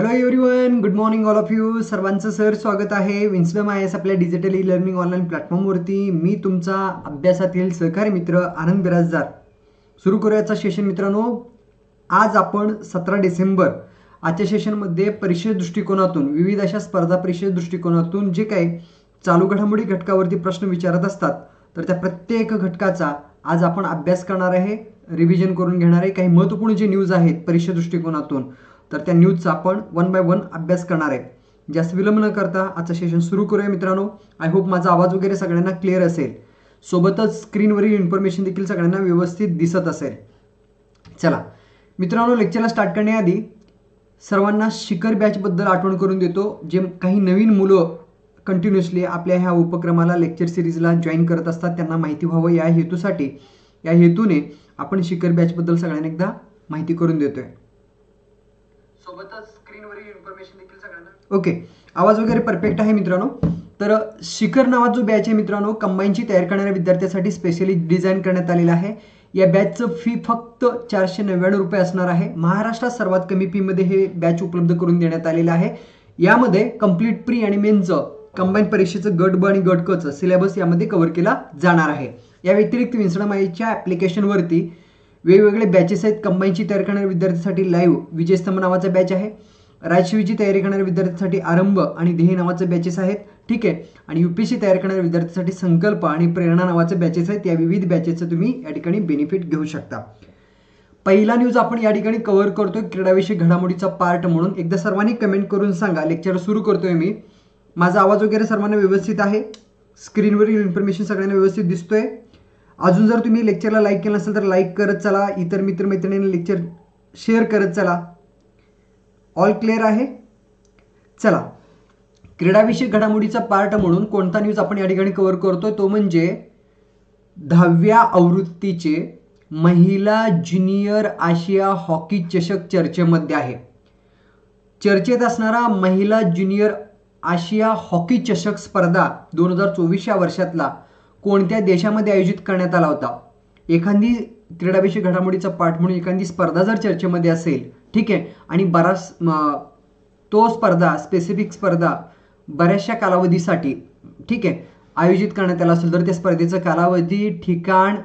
Hello everyone good morning all of you सर्वांचं sir स्वागत आहे. विन्सडम आय एस आपल्या डिजिटल ई लर्निंग ऑनलाईन प्लॅटफॉर्मवरती मी तुमचा अभ्यासातील सहकारी मित्र आनंद बिराजदार सुरू करूयाचा सेशन मित्रांनो. आज आपण सतरा डिसेंबर आजच्या सेशनमध्ये परीक्षे दृष्टिकोनातून विविध अशा स्पर्धा परीक्षे दृष्टिकोनातून जे काही चालू घडामोडी घटकावरती प्रश्न विचारत असतात तर त्या प्रत्येक घटकाचा आज आपण अभ्यास करणार आहे रिव्हिजन करून घेणार आहे. काही महत्त्वपूर्ण जे न्यूज आहेत परीक्षा दृष्टिकोनातून तर त्या न्यूजचा आपण वन बाय वन अभ्यास करणार आहे. जास्त विलंब न करता आजचं सेशन सुरू करूया मित्रांनो. आय होप माझा आवाज वगैरे सगळ्यांना क्लिअर असेल. सोबतच स्क्रीनवरील इन्फॉर्मेशन देखील सगळ्यांना व्यवस्थित दिसत असेल. चला. मित्रांनो लेक्चरला स्टार्ट करण्याआधी सर्वांना शिखर बॅचबद्दल आठवण करून देतो. जे काही नवीन मुलं कंटिन्युअसली आपल्या ह्या उपक्रमाला लेक्चर सिरीजला जॉईन करत असतात त्यांना माहिती व्हावं या हेतूसाठी. या हेतूने आपण शिखर बॅचबद्दल सगळ्यांना एकदा माहिती करून देतोय. सोबतच स्क्रीनवरील इन्फॉर्मेशन देखील सगळ्यांना ओके आवाज वगैरे परफेक्ट आहे मित्रांनो. तर शिखर नावात जो बॅच आहे मित्रांनो कंबाईनची तयार करणाऱ्या विद्यार्थ्यासाठी स्पेशली डिझाईन करण्यात आलेला आहे. या बॅचचं फी फक्त चारशे नव्याण्णव रुपये असणार आहे. महाराष्ट्रात सर्वात कमी फीमध्ये हे बॅच उपलब्ध करून देण्यात आलेलं आहे. यामध्ये कंप्लीट प्री आणि मेनचं कंबाईन परीक्षेचं गट ब आणि गट कचं सिलेबस यामध्ये कव्हर केला जाणार आहे. या व्यतिरिक्त विन्सडमाईच्या ॲप्लिकेशनवरती वेगवेगळे बॅचेस आहेत. कंबाईनची तयार करणाऱ्या विद्यार्थ्यांसाठी लाईव्ह विजयस्तंभ नावाचा बॅच आहे. राजशिवीची तयारी करणाऱ्या विद्यार्थ्यांसाठी आरंभ आणि ध्येय नावाचे बॅचेस आहेत. ठीक आहे. आणि युपीएससी तयार करणाऱ्या विद्यार्थ्यांसाठी संकल्प आणि प्रेरणा नावाचे बॅचेस आहेत. या विविध बॅचेसचं तुम्ही या ठिकाणी बेनिफिट घेऊ शकता. पहिला न्यूज आपण या ठिकाणी कव्हर करतोय. क्रीडाविषयी घडामोडीचा पार्ट म्हणून. एकदा सर्वांनी कमेंट करून सांगा. लेक्चर सुरू करतोय मी. माझा आवाज वगैरे सर्वांना व्यवस्थित आहे. स्क्रीनवरील इन्फॉर्मेशन सगळ्यांना व्यवस्थित दिसतोय. अजून जर तुम्ही लेक्चरला लाईक केलं नसेल तर लाईक करत चला. इतर मित्रमैत्रिणींना लेक्चर शेअर करत चला. ऑल क्लिअर आहे? चला. क्रीडाविषयक घडामोडीचा पार्ट म्हणून कोणता न्यूज आपण या ठिकाणी कव्हर करतो तो म्हणजे दहाव्या आवृत्तीचे महिला ज्युनियर आशिया हॉकी चषक चर्चेमध्ये आहे. चर्चेत असणारा महिला ज्युनियर आशिया हॉकी चषक स्पर्धा दोन हजार चोवीस या वर्षातला कोणत्या देशामध्ये आयोजित करण्यात आला होता? एखादी क्रीडाविषयक घडामोडीचा पाठ म्हणून एखादी स्पर्धा जर चर्चेमध्ये असेल ठीक आहे आणि बराच तो स्पर्धा स्पेसिफिक स्पर्धा बऱ्याचशा कालावधीसाठी ठीक आहे आयोजित करण्यात आला असेल तर त्या स्पर्धेचं कालावधी ठिकाण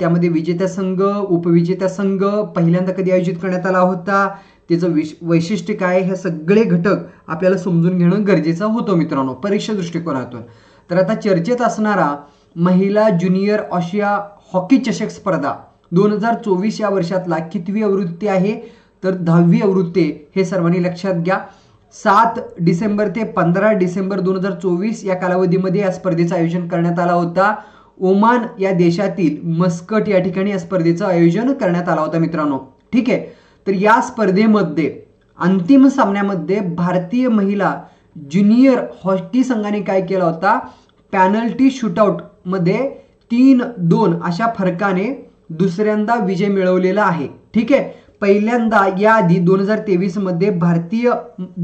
त्यामध्ये विजेता संघ उपविजेता संघ पहिल्यांदा कधी आयोजित करण्यात आला होता? त्याचं विश वैशिष्ट्य काय? हे सगळे घटक आपल्याला समजून घेणं गरजेचं होतं मित्रांनो परीक्षा दृष्टिकोनातून तर आता चर्चेत असणारा महिला ज्युनियर आशिया हॉकी चषक स्पर्धा. दोन हजार चोवीस या वर्षातला कितवी आवृत्ती आहे? तर दहावी आवृत्ती हे सर्वांनी लक्षात घ्या. सात डिसेंबर ते पंधरा डिसेंबर दोन हजार चोवीस या कालावधीमध्ये या स्पर्धेचं आयोजन करण्यात आला होता. ओमान या देशातील मस्कट या ठिकाणी या स्पर्धेचं आयोजन करण्यात आला होता मित्रांनो. ठीक आहे? तर या स्पर्धेमध्ये अंतिम सामन्यामध्ये भारतीय महिला ज्युनियर हॉकी संघाने काय केला होता? पॅनल्टी शूटआउटमध्ये तीन दोन अशा फरकाने दुसऱ्यांदा विजय मिळवलेला आहे. ठीक आहे? पहिल्यांदा याआधी दोन हजार तेवीसमध्ये भारतीय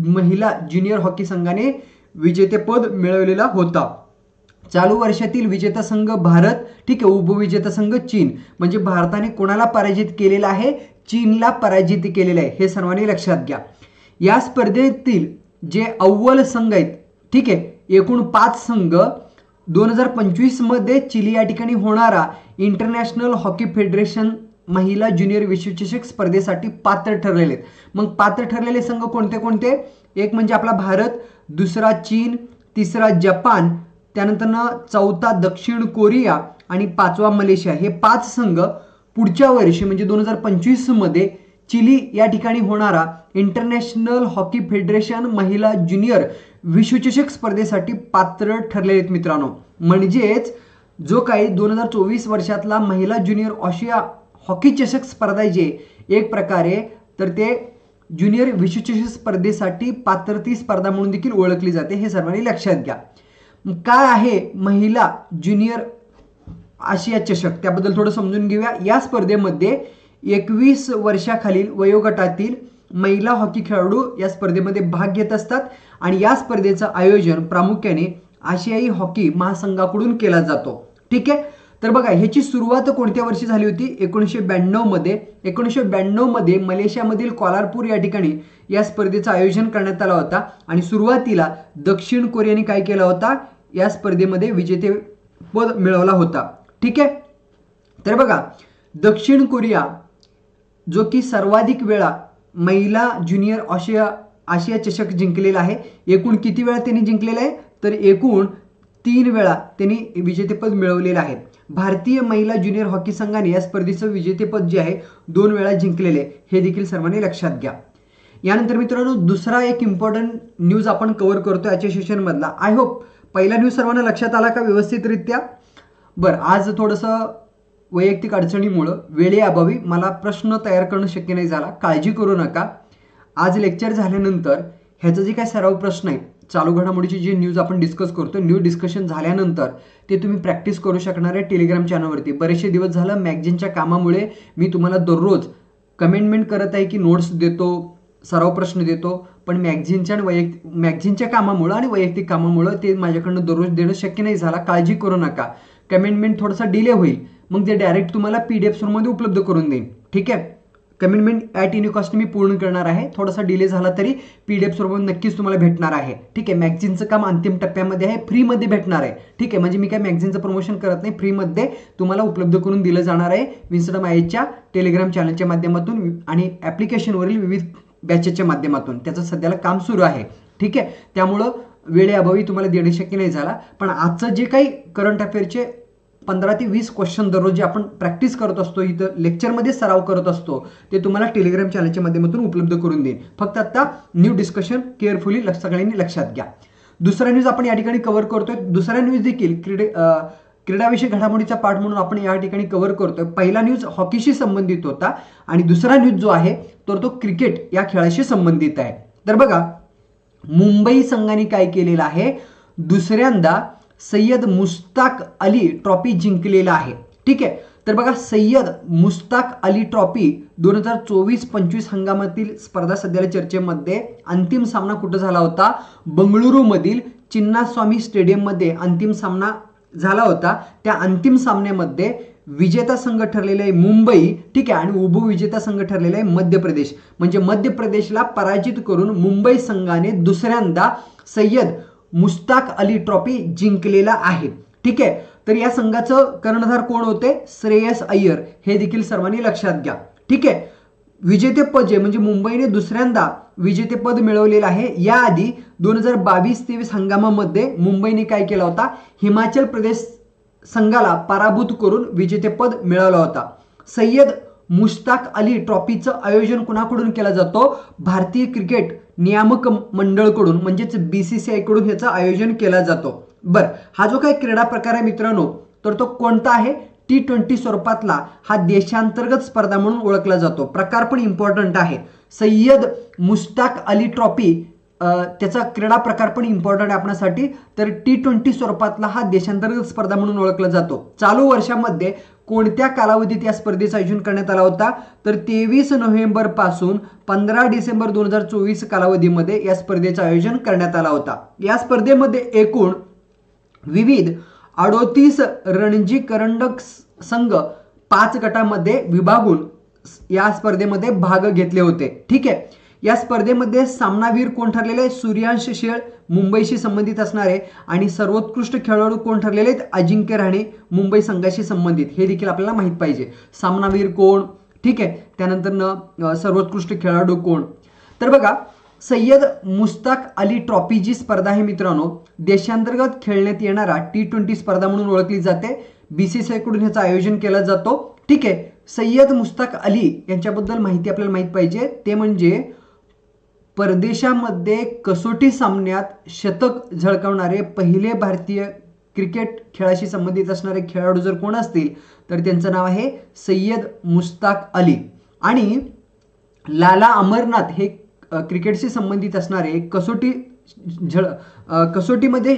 महिला ज्युनियर हॉकी संघाने विजेतेपद मिळवलेला होता. चालू वर्षातील विजेता संघ भारत ठीक आहे? उपविजेता संघ चीन. म्हणजे भारताने कोणाला पराजित केलेला आहे? चीनला पराजित केलेलं आहे. हे सर्वांनी लक्षात घ्या. या स्पर्धेतील जे अव्वल संघ आहेत ठीक आहे? एकूण पाच संघ दोन हजार पंचवीसमध्ये चिली या ठिकाणी होणारा इंटरनॅशनल हॉकी फेडरेशन महिला ज्युनियर विश्वचषक स्पर्धेसाठी पात्र ठरलेले आहेत. मग पात्र ठरलेले संघ कोणते कोणते? एक म्हणजे आपला भारत दुसरा चीन तिसरा जपान त्यानंतर चौथा दक्षिण कोरिया आणि पाचवा मलेशिया. हे पाच संघ पुढच्या वर्षी म्हणजे दोन हजार पंचवीसमध्ये चिली या ठिकाणी होणारा इंटरनॅशनल हॉकी फेडरेशन महिला ज्युनियर विश्वचषक स्पर्धेसाठी पात्र ठरले आहेत मित्रांनो. म्हणजेच जो काही दोन हजार चोवीस वर्षातला महिला ज्युनियर आशिया हॉकी चषक स्पर्धा आहे जे एक प्रकारे तर ते ज्युनियर विश्वचषक स्पर्धेसाठी पात्रती स्पर्धा म्हणून देखील ओळखली जाते हे सर्वांनी लक्षात घ्या. काय आहे महिला ज्युनियर आशिया चषक? त्याबद्दल थोडं समजून घेऊया. या स्पर्धेमध्ये एकवीस वर्षाखालील वयोगटातील महिला हॉकी खेळाडू या स्पर्धेमध्ये भाग घेत असतात आणि या स्पर्धेचं आयोजन प्रामुख्याने आशियाई हॉकी महासंघाकडून केला जातो. ठीक आहे? तर बघा ह्याची सुरुवात कोणत्या वर्षी झाली होती? एकोणीसशे ब्याण्णवमध्ये एकोणीसशे ब्याण्णवमध्ये मलेशियामधील क्वालारपूर या ठिकाणी या स्पर्धेचं आयोजन करण्यात आला होता. आणि सुरुवातीला दक्षिण कोरियाने काय केला होता? या स्पर्धेमध्ये विजेते पद मिळवला होता. ठीक आहे? तर बघा दक्षिण कोरिया जो की सर्वाधिक वेळा महिला ज्युनियर आशिया आशिया चषक जिंकलेला आहे. एकूण किती वेळा त्यांनी जिंकलेला आहे? तर एकूण तीन वेळा त्यांनी विजेतेपद मिळवलेलं आहे. भारतीय महिला ज्युनियर हॉकी संघाने या स्पर्धेचं विजेतेपद जे आहे दोन वेळा जिंकलेले हे देखील सर्वांनी लक्षात घ्या. यानंतर मित्रांनो दुसरा एक इम्पॉर्टंट न्यूज आपण कव्हर करतो याच्या सेशनमधला आय होप पहिला न्यूज सर्वांना लक्षात आला का व्यवस्थितरित्या? बरं आज थोडंसं वैयक्तिक अडचणीमुळं वेळेअभावी मला प्रश्न तयार करणं शक्य नाही झाला. काळजी करू नका. आज लेक्चर झाल्यानंतर ह्याचं जे काय सराव प्रश्न आहे चालू घडामोडीची जी न्यूज आपण डिस्कस करतो न्यूज डिस्कशन झाल्यानंतर ते तुम्ही प्रॅक्टिस करू शकणार आहे टेलिग्राम चॅनलवरती बरेचसे दिवस झालं मॅगझिनच्या कामामुळे मी तुम्हाला दररोज कमेंटमेंट करत आहे की नोट्स देतो सराव प्रश्न देतो पण मॅगझिनच्या आणि वैयक्तिक मॅगझिनच्या कामामुळं आणि वैयक्तिक कामामुळं ते माझ्याकडनं दररोज देणं शक्य नाही झाला. काळजी करू नका. कमेंटमेंट थोडासा डिले होईल. मग ते डायरेक्ट तुम्हाला पी डी एफ स्वरूपमध्ये उपलब्ध करून देईन. ठीक आहे? कमिटमेंट ॲट एनी कॉस्ट मी पूर्ण करणार आहे. थोडासा डिले झाला तरी पी डी एफ स्वरूपात नक्कीच तुम्हाला भेटणार आहे. ठीक आहे मॅगझिनचं काम अंतिम टप्प्यामध्ये आहे फ्रीमध्ये भेटणार आहे. ठीक आहे म्हणजे मी काय मॅगझिनचं प्रमोशन करत नाही फ्रीमध्ये तुम्हाला उपलब्ध करून दिलं जाणार आहे विन्स्टम आयच्या टेलिग्राम चॅनलच्या माध्यमातून आणि ॲप्लिकेशनवरील विविध बॅचेसच्या माध्यमातून. त्याचं सध्याला काम सुरू आहे. ठीक आहे त्यामुळं वेळेअभावी तुम्हाला देणे शक्य नाही झाला. पण आजचं जे काही करंट अफेअरचे पंधरा ते वीस क्वेश्चन दररोज जे आपण प्रॅक्टिस करत असतो इथं लेक्चरमध्ये सराव करत असतो ते तुम्हाला टेलिग्राम चॅनलच्या माध्यमातून उपलब्ध करून देईन. फक्त आता न्यू डिस्कशन केअरफुली सगळ्यांनी लक्षात घ्या. दुसरा न्यूज आपण या ठिकाणी कव्हर करतोय. दुसरा न्यूज देखील क्रीडे क्रीडाविषयी क्रीडाविषयक घडामोडीचा पाठ म्हणून आपण या ठिकाणी कव्हर करतोय. पहिला न्यूज हॉकीशी संबंधित होता आणि दुसरा न्यूज जो आहे तर तो क्रिकेट या खेळाशी संबंधित आहे. तर बघा मुंबई संघाने काय केलेलं आहे? दुसऱ्यांदा सय्यद मुस्ताक अली ट्रॉफी जिंकलेला आहे. ठीक आहे? तर बघा सय्यद मुस्ताक अली ट्रॉफी दोन हजार चोवीस पंचवीस हंगामातील स्पर्धा सध्याला चर्चेमध्ये अंतिम सामना कुठं झाला होता? बंगळुरूमधील चिन्नास्वामी स्टेडियममध्ये अंतिम सामना झाला होता. त्या अंतिम सामन्यामध्ये विजेता संघ ठरलेला आहे मुंबई ठीक आहे? आणि उपविजेता संघ ठरलेला आहे मध्य प्रदेश. म्हणजे मध्य प्रदेशला पराजित करून मुंबई संघाने दुसऱ्यांदा सय्यद मुस्ताक अली ट्रॉफी जिंकलेला आहे. ठीक आहे? तर या संघाचं कर्णधार कोण होते? श्रेयस अय्यर. हे देखील सर्वांनी लक्षात घ्या. ठीक आहे? विजेतेपद जे म्हणजे मुंबईने दुसऱ्यांदा विजेतेपद मिळवलेलं आहे. याआधी दोन हजार बावीस तेवीस हंगामामध्ये मुंबईने काय केला होता? हिमाचल प्रदेश संघाला पराभूत करून विजेतेपद मिळवला होता. सय्यद मुश्ताक अली ट्रॉफीचं आयोजन कुणाकडून केलं जातो? भारतीय क्रिकेट नियामक मंडळकडून म्हणजेच बी सी सी आयकडून ह्याचं आयोजन केला जातो. बरं हा जो काही क्रीडा प्रकार आहे मित्रांनो तर तो कोणता आहे? टी ट्वेंटी स्वरूपातला हा देशांतर्गत स्पर्धा म्हणून ओळखला जातो. प्रकार पण इम्पॉर्टंट आहे. सय्यद मुश्ताक अली ट्रॉफी त्याचा क्रीडा प्रकार पण इम्पॉर्टंट आहे आपणासाठी. तर टी ट्वेंटी स्वरूपातला हा देशांतर्गत स्पर्धा म्हणून ओळखला जातो. चालू वर्षामध्ये कोणत्या कालावधीत या स्पर्धेचं आयोजन करण्यात आला होता? तर तेवीस नोव्हेंबरपासून पंधरा डिसेंबर दोन हजार चोवीस कालावधीमध्ये या स्पर्धेचं आयोजन करण्यात आला होता. या स्पर्धेमध्ये एकूण विविध अडोतीस रणजी करंडक संघ पाच गटामध्ये विभागून या स्पर्धेमध्ये भाग घेतले होते. ठीक आहे? या स्पर्धेमध्ये सामनावीर कोण ठरलेले? आहे सूर्यांश शेळ मुंबईशी संबंधित असणारे आणि सर्वोत्कृष्ट खेळाडू कोण ठरलेले आहेत अजिंक्य राणे मुंबई संघाशी संबंधित. हे देखील आपल्याला माहीत पाहिजे. सामनावीर कोण? ठीक आहे. त्यानंतर न सर्वोत्कृष्ट खेळाडू कोण? तर बघा सय्यद मुस्ताक अली ट्रॉफी जी स्पर्धा आहे मित्रांनो देशांतर्गत खेळण्यात येणारा टी ट्वेंटी स्पर्धा म्हणून ओळखली जाते. बी सी सी आयकडून ह्याचं आयोजन केलं जातो. ठीक आहे. सय्यद मुस्ताक अली यांच्याबद्दल माहिती आपल्याला माहीत पाहिजे. ते म्हणजे परदेशामध्ये कसोटी सामन्यात शतक झळकावणारे पहिले भारतीय क्रिकेट खेळाशी संबंधित असणारे खेळाडू जर कोण असतील तर त्यांचं नाव आहे सय्यद मुस्ताक अली. आणि लाला अमरनाथ हे क्रिकेटशी संबंधित असणारे कसोटी झळ कसोटीमध्ये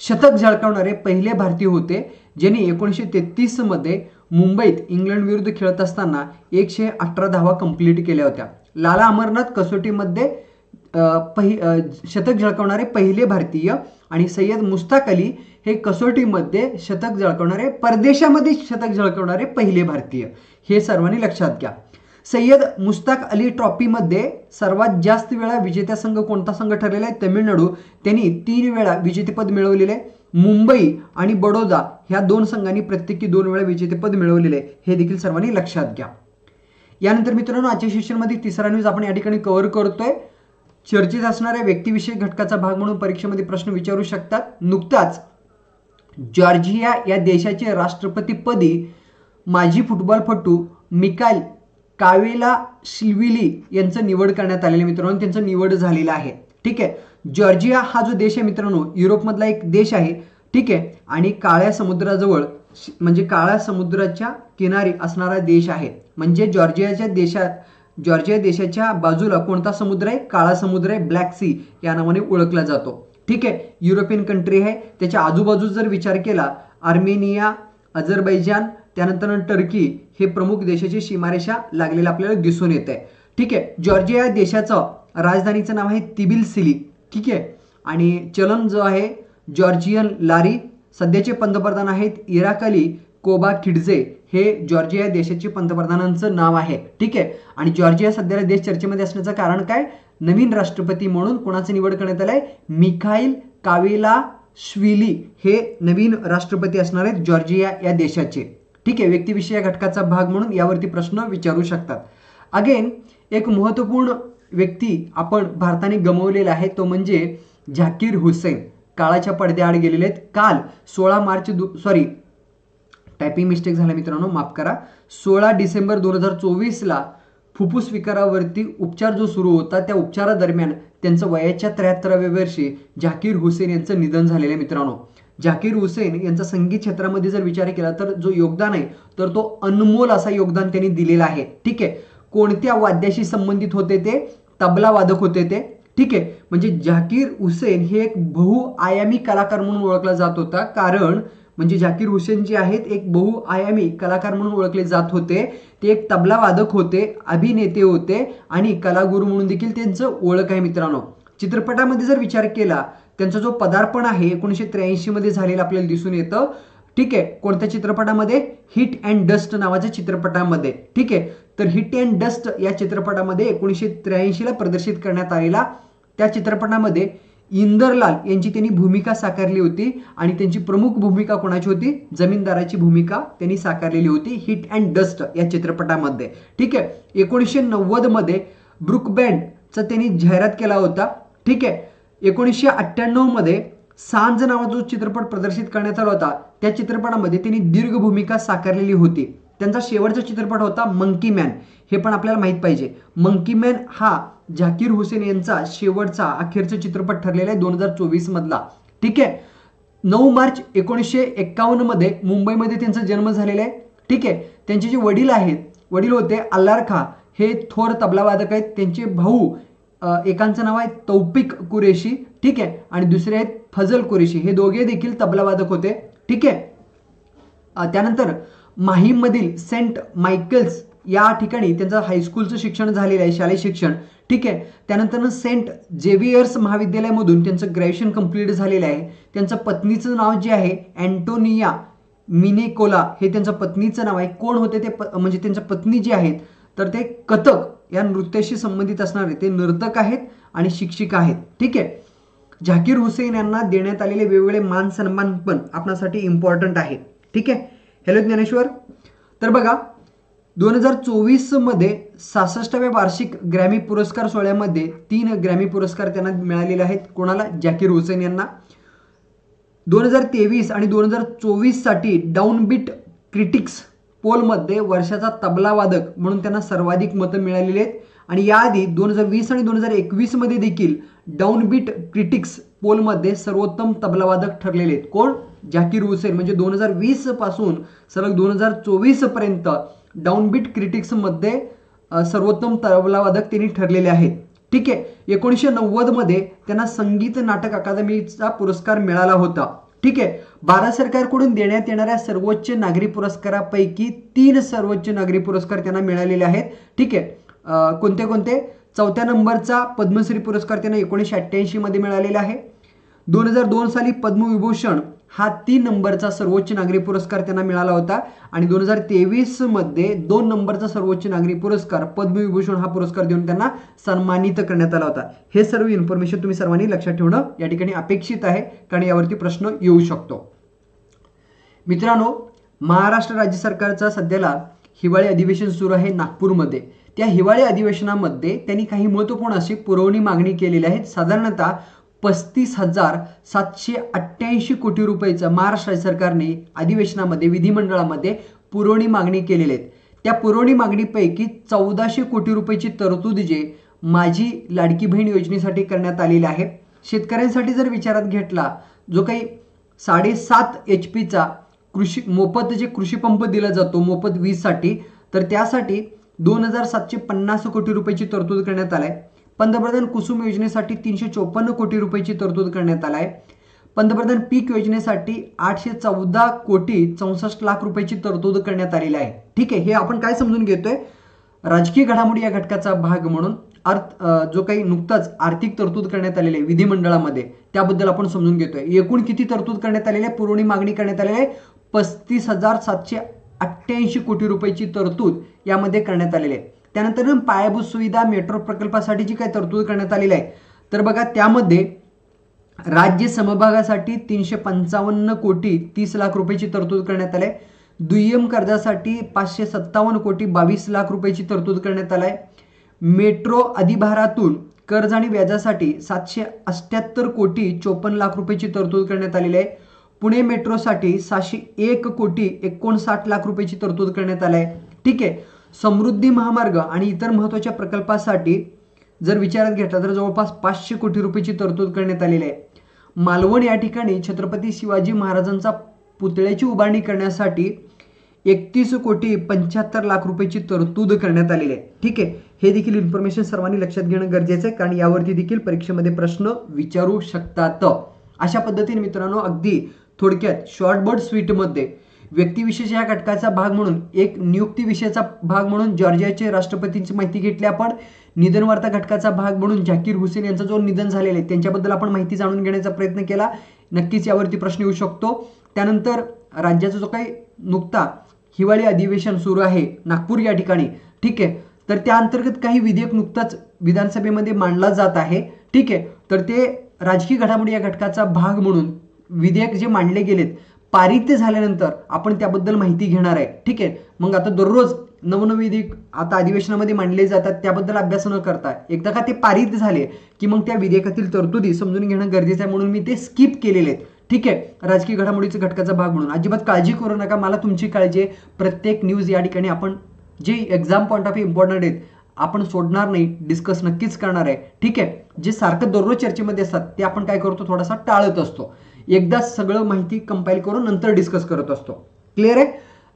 शतक झळकावणारे पहिले भारतीय होते ज्यांनी एकोणीसशे तेहतीसमध्ये मुंबईत इंग्लंड विरुद्ध खेळत असताना एकशे अठरा धावा कंप्लीट केल्या होत्या. लाला अमरनाथ कसोटीमध्ये पहि शतक झळकवणारे पहिले भारतीय आणि सय्यद मुस्ताक अली हे कसोटीमध्ये शतक झळकवणारे परदेशामध्ये शतक झळकवणारे पहिले भारतीय. हे सर्वांनी लक्षात घ्या. सय्यद मुस्ताक अली ट्रॉफीमध्ये सर्वात जास्त वेळा विजेता संघ कोणता संघ ठरलेला आहे? तमिळनाडू. त्यांनी तीन वेळा विजेतेपद मिळवलेले आहे. मुंबई आणि बडोदा ह्या दोन संघांनी प्रत्येकी दोन वेळा विजेतेपद मिळवलेले हे देखील सर्वांनी लक्षात घ्या. यानंतर मित्रांनो आजच्या सेशनमध्ये तिसरा न्यूज आपण या ठिकाणी कव्हर करतोय. चर्चेत असणाऱ्या व्यक्तिविषयक घटकाचा भाग म्हणून परीक्षेमध्ये प्रश्न विचारू शकतात. नुकताच जॉर्जिया या देशाचे राष्ट्रपतीपदी माजी फुटबॉलपटू मिकाल कावेला शिल्विली यांचं निवड करण्यात आलेलं मित्रांनो. त्यांचं निवड झालेलं आहे. ठीक आहे? जॉर्जिया हा जो देश आहे मित्रांनो युरोपमधला एक देश आहे. ठीक आहे? आणि काळ्या समुद्राजवळ म्हणजे काळ्या समुद्राच्या किनारी असणारा देश आहे. म्हणजे जॉर्जियाच्या देशात जॉर्जिया देशाच्या बाजूला कोणता समुद्र आहे? काळा समुद्र आहे ब्लॅक सी या नावाने ओळखला जातो. ठीक आहे? युरोपियन कंट्री आहे. त्याच्या आजूबाजू जर विचार केला आर्मेनिया अझरबैजान त्यानंतर टर्की हे प्रमुख देशाची सीमारेषा लागलेलं आपल्याला दिसून येत आहे ठीक आहे? जॉर्जिया या देशाचं राजधानीचं नाव आहे तिबिलसिली ठीक आहे? आणि चलन जो आहे जॉर्जियन लारी सध्याचे पंतप्रधान आहेत इराक अली कोबा खिडजे हे जॉर्जिया देशाचे पंतप्रधानांचं नाव आहे. ठीक आहे? आणि जॉर्जिया सध्याला देश चर्चेमध्ये असण्याचं कारण काय? नवीन राष्ट्रपती म्हणून कोणाचं निवड करण्यात आलंय? मिखाईल कावेला श्विली हे नवीन राष्ट्रपती असणार आहेत जॉर्जिया या देशाचे. ठीक आहे? व्यक्तिविषयक घटकाचा भाग म्हणून यावरती प्रश्न विचारू शकतात. अगेन एक महत्त्वपूर्ण व्यक्ती आपण भारताने गमवलेला आहे तो म्हणजे झाकीर हुसेन. काळाच्या पडद्याआड गेलेले आहेत. काल सोळा मार्च दु सॉरी टायपिंग मिस्टेक झाला मित्रांनो माफ करा. सोळा डिसेंबर दोन हजार चोवीसला फुफ्फुस विकारावरती उपचार जो सुरू होता त्या उपचारादरम्यान त्यांचं वयाच्या त्र्याहत्तराव्या वर्षी झाकीर हुसेन यांचं निधन झालेलं आहे मित्रांनो. झाकीर हुसेन यांचा संगीत क्षेत्रामध्ये जर विचार केला तर जो योगदान आहे तर तो अनमोल असा योगदान त्यांनी दिलेला आहे. ठीक आहे. कोणत्या वाद्याशी संबंधित होते ते? तबला वादक होते ते. ठीक आहे. म्हणजे झाकीर हुसेन हे एक बहुआयामी कलाकार म्हणून ओळखला जात होता कारण म्हणजे झाकीर हुसेन जे आहेत एक बहुआयामी कलाकार म्हणून ओळखले जात होते. ते एक तबला वादक होते अभिनेते होते आणि कलागुरू म्हणून देखील त्यांचं ओळख आहे मित्रांनो. चित्रपटामध्ये जर विचार केला त्यांचा जो पदार्पण आहे एकोणीसशे त्र्याऐंशी मध्ये आपल्याला दिसून येतं. ठीक आहे कोणत्या चित्रपटामध्ये? हिट अँड डस्ट नावाच्या चित्रपटामध्ये. ठीक आहे तर हिट अँड डस्ट या चित्रपटामध्ये एकोणीसशे त्र्याऐंशीला प्रदर्शित करण्यात आलेला. त्या चित्रपटामध्ये इंदरलाल यांची त्यांनी भूमिका साकारली होती आणि त्यांची प्रमुख भूमिका कोणाची होती? जमीनदाराची भूमिका त्यांनी साकारलेली होती हिट अँड डस्ट या चित्रपटामध्ये. ठीक आहे? एकोणीसशे नव्वदमध्ये ब्रुकबँडचा ब्रुक बँडचा त्यांनी जाहिरात केला होता. ठीक आहे? एकोणीसशे अठ्ठ्याण्णवमध्ये सांज नावाचा जो चित्रपट प्रदर्शित करण्यात आला होता त्या चित्रपटामध्ये त्यांनी दीर्घ भूमिका साकारलेली होती. त्यांचा शेवटचा चित्रपट होता मंकी मॅन. हे पण आपल्याला माहीत पाहिजे. मंकी मॅन हा झाकीर हुसेन यांचा शेवटचा अखेरचा चित्रपट ठरलेला आहे दोन हजार चोवीस मधला. ठीक आहे? नऊ मार्च एकोणीसशे एक्कावन्नमध्ये मुंबईमध्ये त्यांचा जन्म झालेला आहे. ठीक आहे? त्यांचे जे वडील आहेत वडील होते अल्लार खा. हे थोर तबलावादक आहेत. त्यांचे भाऊ एकांचं नाव आहे तौपिक कुरेशी. ठीक आहे? आणि दुसरे आहेत फजल कुरेशी. हे दोघे देखील तबलावादक होते. ठीक आहे? त्यानंतर माहीममधील सेंट मायकल्स या ठिकाणी त्यांचं हायस्कूलचं शिक्षण झालेलं आहे शालेय शिक्षण. ठीक आहे? त्यानंतर सेंट जेवियर्स महाविद्यालयामधून त्यांचं ग्रॅज्युएशन कंप्लीट झालेलं आहे. त्यांचं पत्नीचं नाव जे आहे अँटोनिया मिनेकोला हे त्यांचं पत्नीचं नाव आहे. कोण होते ते प- म्हणजे त्यांच्या पत्नी जे आहेत तर ते कथक या नृत्याशी संबंधित असणारे. ते नर्तक आहेत आणि शिक्षिका आहेत. ठीक आहे? झाकीर हुसेन यांना देण्यात आलेले वेगवेगळे मान सन्मान पण आपणासाठी इम्पॉर्टंट आहे ठीक आहे? हॅलो ज्ञानेश्वर. तर बघा दोन हजार चोवीसमध्ये सहासष्टाव्या वार्षिक ग्रॅमी पुरस्कार सोहळ्यामध्ये तीन ग्रॅमी पुरस्कार त्यांना मिळालेले आहेत. कोणाला? जॅकीर हुसेन यांना. दोन हजार तेवीस आणि दोन हजार चोवीससाठी डाऊनबीट क्रिटिक्स पोलमध्ये वर्षाचा तबलावादक म्हणून त्यांना सर्वाधिक मतं मिळालेली आहेत. आणि याआधी दोन हजार वीस आणि दोन हजार एकवीसमध्ये देखील डाऊनबीट क्रिटिक्स पोलमध्ये सर्वोत्तम तबलावादक ठरलेले आहेत. कोण? जाकीर हुसेन. म्हणजे दोन हजार वीसपासून सलग दोन हजार चोवीसपर्यंत डाऊनबीट क्रिटिक्समध्ये सर्वोत्तम तबलावादक त्यांनी ठरलेले आहेत. ठीक आहे एकोणीसशे नव्वदमध्ये त्यांना संगीत नाटक अकादमीचा पुरस्कार मिळाला होता. ठीक आहे भारत सरकारकडून देण्यात येणाऱ्या सर्वोच्च नागरी पुरस्कारापैकी तीन सर्वोच्च नागरी पुरस्कार त्यांना मिळालेले आहेत. ठीक आहे कोणते कोणते? चौथ्या नंबरचा पद्मश्री पुरस्कार त्यांना एकोणीसशे अठ्ठ्याऐंशीमध्ये मिळालेला आहे. दोन हजार दोन साली पद्मविभूषण हा तीन नंबरचा सर्वोच्च नागरी पुरस्कार त्यांना मिळाला होता. आणि दोन हजार तेवीसमध्ये दोन नंबरचा सर्वोच्च नागरी पुरस्कार पद्मविभूषण हा पुरस्कार देऊन त्यांना सन्मानित करण्यात आला होता. हे सर्व इन्फॉर्मेशन तुम्ही सर्वांनी लक्षात ठेवणं या ठिकाणी अपेक्षित आहे कारण यावरती प्रश्न येऊ शकतो. मित्रांनो महाराष्ट्र राज्य सरकारचा सध्याला हिवाळी अधिवेशन सुरू आहे नागपूरमध्ये. त्या हिवाळी अधिवेशनामध्ये त्यांनी काही महत्त्वपूर्ण अशी पुरवणी मागणी केलेली आहे साधारणतः पस्तीस हजार सातशे अठ्ठ्याऐंशी कोटी रुपयेचं महाराष्ट्र राज्य सरकारने अधिवेशनामध्ये विधिमंडळामध्ये पुरवणी मागणी केलेली आहेत त्या पुरवणी मागणीपैकी चौदाशे कोटी रुपयाची तरतूद जे माझी लाडकी बहीण योजनेसाठी करण्यात आलेली आहे. शेतकऱ्यांसाठी जर विचारात घेतला जो काही साडेसात एच पीचा कृषी मोफत जे कृषीपंप दिला जातो मोफत वीजसाठी तर त्यासाठी दोन हजार सातशे पन्नास कोटी रुपयाची तरतूद करण्यात आलाय पंतप्रधान कुसुम योजनेसाठी तीनशे चोपन्न कोटी रुपयाची तरतूद करण्यात आला आहे पंतप्रधान पीक योजनेसाठी आठशे चौदा कोटी चौसष्ट लाख रुपयाची तरतूद करण्यात आलेली आहे. ठीक आहे हे आपण काय समजून घेतोय? राजकीय घडामोडी या घटकाचा भाग म्हणून अर्थ जो काही नुकताच आर्थिक तरतूद करण्यात आलेली आहे विधिमंडळामध्ये त्याबद्दल आपण समजून घेतोय. एकूण किती तरतूद करण्यात आलेली आहे? पुरवणी मागणी करण्यात आलेली आहे. पस्तीस हजार सातशे अठ्ठ्याऐंशी कोटी रुपयाची तरतूद यामध्ये करण्यात आलेली आहे. त्यानंतर पायाभूत सुविधा मेट्रो प्रकल्पासाठी जी काही तरतूद करण्यात आलेली आहे. तर बघा त्यामध्ये राज्य समभागासाठी तीनशे पंचावन्न कोटी तीस लाख रुपयाची तरतूद करण्यात आली आहे. दुय्यम कर्जासाठी पाचशे सत्तावन्न कोटी बावीस लाख रुपयाची तरतूद करण्यात आलाय मेट्रो अधिभारातून कर्ज आणि व्याजासाठी सातशे अष्ट्याहत्तर कोटी चोपन्न लाख रुपयाची तरतूद करण्यात आलेली आहे. पुणे मेट्रोसाठी सहाशे एक कोटी एकोणसाठ लाख रुपयाची तरतूद करण्यात आली आहे. ठीक आहे. समृद्धी महामार्ग आणि इतर महत्त्वाच्या प्रकल्पासाठी जर विचारात घेतला तर जवळपास पाचशे कोटी रुपयाची तरतूद करण्यात आलेली आहे. मालवण या ठिकाणी छत्रपती शिवाजी महाराजांचा पुतळ्याची उभारणी करण्यासाठी एकतीस कोटी पंच्याहत्तर लाख रुपयाची तरतूद करण्यात आलेली आहे. ठीक आहे हे देखील इन्फॉर्मेशन सर्वांनी लक्षात घेणं गरजेचं आहे कारण यावरती देखील परीक्षेमध्ये प्रश्न विचारू शकतात. अशा पद्धतीने मित्रांनो अगदी थोडक्यात शॉर्टबर्ड स्वीटमध्ये व्यक्तिविशेष या घटकाचा भाग म्हणून एक नियुक्ती विषयाचा भाग म्हणून जॉर्जियाचे राष्ट्रपतींची माहिती घेतली आपण. निधन वार्ता घटकाचा भाग म्हणून झाकीर हुसेन यांचा जो निधन झालेलं आहे त्यांच्याबद्दल आपण माहिती जाणून घेण्याचा प्रयत्न केला. नक्कीच यावरती प्रश्न येऊ शकतो. त्यानंतर राज्याचा जो काही नुकता हिवाळी अधिवेशन सुरू आहे नागपूर या ठिकाणी ठीक आहे? तर त्या अंतर्गत काही विधेयक नुकताच विधानसभेमध्ये मांडला जात आहे ठीक आहे? तर ते राजकीय घडामोडी या घटकाचा भाग म्हणून विधेयक जे मांडले गेलेत पारित्य झाल्यानंतर आपण त्याबद्दल माहिती घेणार आहे. ठीक आहे? मग आता दररोज नवनविधिक आता अधिवेशनामध्ये मांडले जातात त्याबद्दल अभ्यास न करता. एकदा का ते पारित झाले की मग त्या विधेयकातील तरतुदी समजून घेणं गरजेचं आहे म्हणून मी ते स्किप केलेले आहेत. ठीक आहे? राजकीय घडामोडीचा घटकाचा भाग म्हणून. अजिबात काळजी करू नका मला तुमची काळजी आहे. प्रत्येक न्यूज या ठिकाणी आपण जे एक्झाम पॉईंट ऑफ इम्पॉर्टंट आहेत आपण सोडणार नाही डिस्कस नक्कीच करणार आहे. ठीक आहे? जे सारखं दररोज चर्चेमध्ये असतात ते आपण काय करतो? थोडासा टाळत असतो. एकदा सगळं माहिती कंपाईल करून नंतर डिस्कस करत असतो. क्लिअर आहे?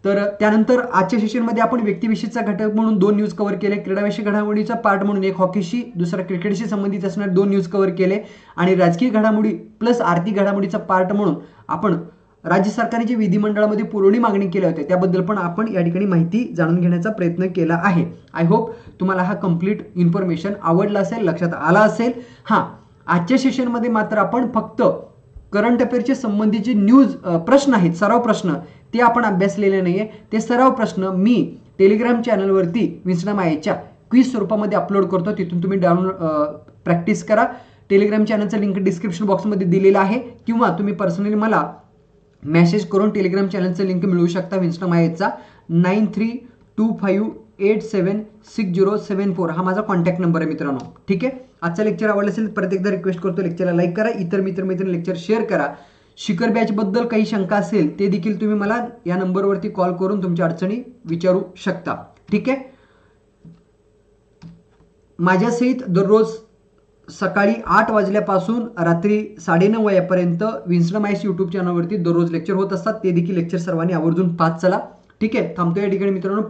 तर त्यानंतर आजच्या सेशनमध्ये आपण व्यक्तिविषयीचा घटक म्हणून दोन न्यूज कव्हर केले. क्रीडाविषयी घडामोडीचा पार्ट म्हणून एक हॉकीशी दुसरा क्रिकेटशी संबंधित असणारे दोन न्यूज कव्हर केले. आणि राजकीय घडामोडी प्लस आर्थिक घडामोडीचा पार्ट म्हणून आपण राज्य सरकारने जे विधिमंडळामध्ये पुरवणी मागणी केल्या होत्या त्याबद्दल पण आपण या ठिकाणी माहिती जाणून घेण्याचा प्रयत्न केला आहे. आय होप तुम्हाला हा कंप्लीट इन्फॉर्मेशन आवडला असेल लक्षात आला असेल. हां आजच्या सेशनमध्ये मात्र आपण फक्त करंट अफेअरचे संबंधीचे न्यूज प्रश्न आहेत सराव प्रश्न ते आपण अभ्यासलेले नाही आहे ते सराव प्रश्न मी टेलिग्राम चॅनलवरती विंचना आयच्या क्विज स्वरूपामध्ये अपलोड करतो. तिथून तुम्ही डाउनलोड प्रॅक्टिस करा. टेलिग्राम चॅनलचं लिंक डिस्क्रिप्शन बॉक्समध्ये दिलेलं आहे. किंवा तुम्ही पर्सनली मला मेसेज करून टेलिग्राम चॅनलचं लिंक मिळवू शकता विंचना आयचा nine three two five eight seven six zero seven four हा माझा कॉन्टॅक्ट नंबर आहे मित्रांनो. ठीक आहे? आजचा लेक्चर आवडला असेल परत एकदा रिक्वेस्ट करतो. लेक्चरला लाईक करा. इतर मित्र मैत्रिणी लेक्चर शेअर करा. शिखर बॅचबद्दल काही शंका असेल ते देखील तुम्ही मला या नंबरवरती कॉल करून तुमच्या अडचणी विचारू शकता. ठीक आहे? माझ्यासहित दररोज सकाळी आठ वाजल्यापासून रात्री साडेनऊ वाजेपर्यंत विन्स्टम आयस यूट्यूब चॅनलवरती दररोज लेक्चर होत असतात. ते देखील लेक्चर सर्वांनी आवर्जून पाच चला. ठीक आहे? थांबतो या ठिकाणी मित्रांनो.